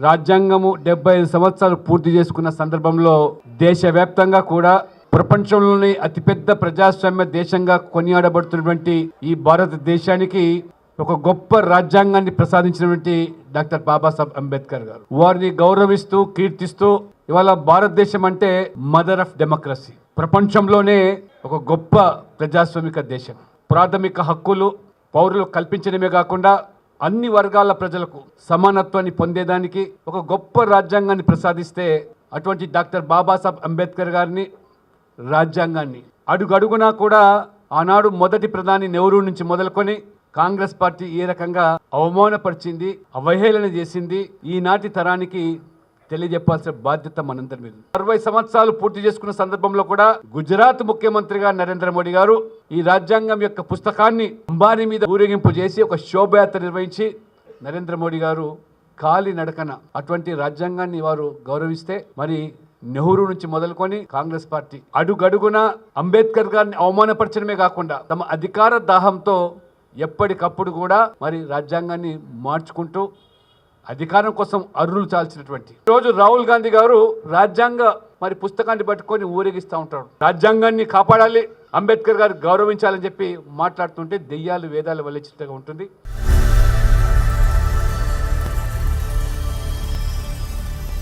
రాజ్యాంగము డెబ్బై ఐదు సంవత్సరాలు పూర్తి చేసుకున్న సందర్భంలో దేశవ్యాప్తంగా కూడా ప్రపంచంలోని అతిపెద్ద ప్రజాస్వామ్య దేశంగా కొనియాడబడుతున్నటువంటి ఈ భారతదేశానికి ఒక గొప్ప రాజ్యాంగాన్ని ప్రసాదించినటువంటి డాక్టర్ బాబాసాహెబ్ అంబేద్కర్ గారు. వారిని గౌరవిస్తూ కీర్తిస్తూ ఇవాళ భారతదేశం అంటే మదర్ ఆఫ్ డెమోక్రసీ. ప్రపంచంలోనే ఒక గొప్ప ప్రజాస్వామిక దేశం. ప్రాథమిక హక్కులు పౌరులు కల్పించడమే కాకుండా అన్ని వర్గాల ప్రజలకు సమానత్వాన్ని పొందేదానికి ఒక గొప్ప రాజ్యాంగాన్ని ప్రసాదిస్తే అటువంటి డాక్టర్ బాబాసాహెబ్ అంబేద్కర్ గారిని రాజ్యాంగాన్ని అడుగడుగునా కూడా ఆనాడు మొదటి ప్రధాని నెహ్రూ నుంచి మొదలుకొని కాంగ్రెస్ పార్టీ ఏ రకంగా అవమానపరిచింది అవహేళన చేసింది ఈనాటి తరానికి తెలియజెప్పాల్సిన బాధ్యత మనందరి మీద అరవై సంవత్సరాలు పూర్తి చేసుకున్న సందర్భంలో కూడా గుజరాత్ ముఖ్యమంత్రిగా నరేంద్ర మోడీ గారు ఈ రాజ్యాంగం యొక్క పుస్తకాన్ని అంబానీ మీద ఊరేగింపు చేసి ఒక శోభయాత్ర నిర్వహించి నరేంద్ర మోడీ గారు కాలి నడకన అటువంటి రాజ్యాంగాన్ని వారు గౌరవిస్తే మరి నెహ్రూ నుంచి మొదలుకొని కాంగ్రెస్ పార్టీ అడుగడుగున అంబేద్కర్ గారిని అవమానపరచడమే కాకుండా తమ అధికార దాహంతో ఎప్పటికప్పుడు కూడా మరి రాజ్యాంగాన్ని మార్చుకుంటూ అధికారం కోసం అర్రులు చాల్చినటువంటి. రోజు రాహుల్ గాంధీ గారు రాజ్యాంగ మరి పుస్తకాన్ని పట్టుకొని ఊరేగిస్తూ ఉంటాడు. రాజ్యాంగాన్ని కాపాడాలి అంబేద్కర్ గారు గౌరవించాలని చెప్పి మాట్లాడుతుంటే దెయ్యాలు వేదాలు వల్లించినట్టుగా ఉంటుంది.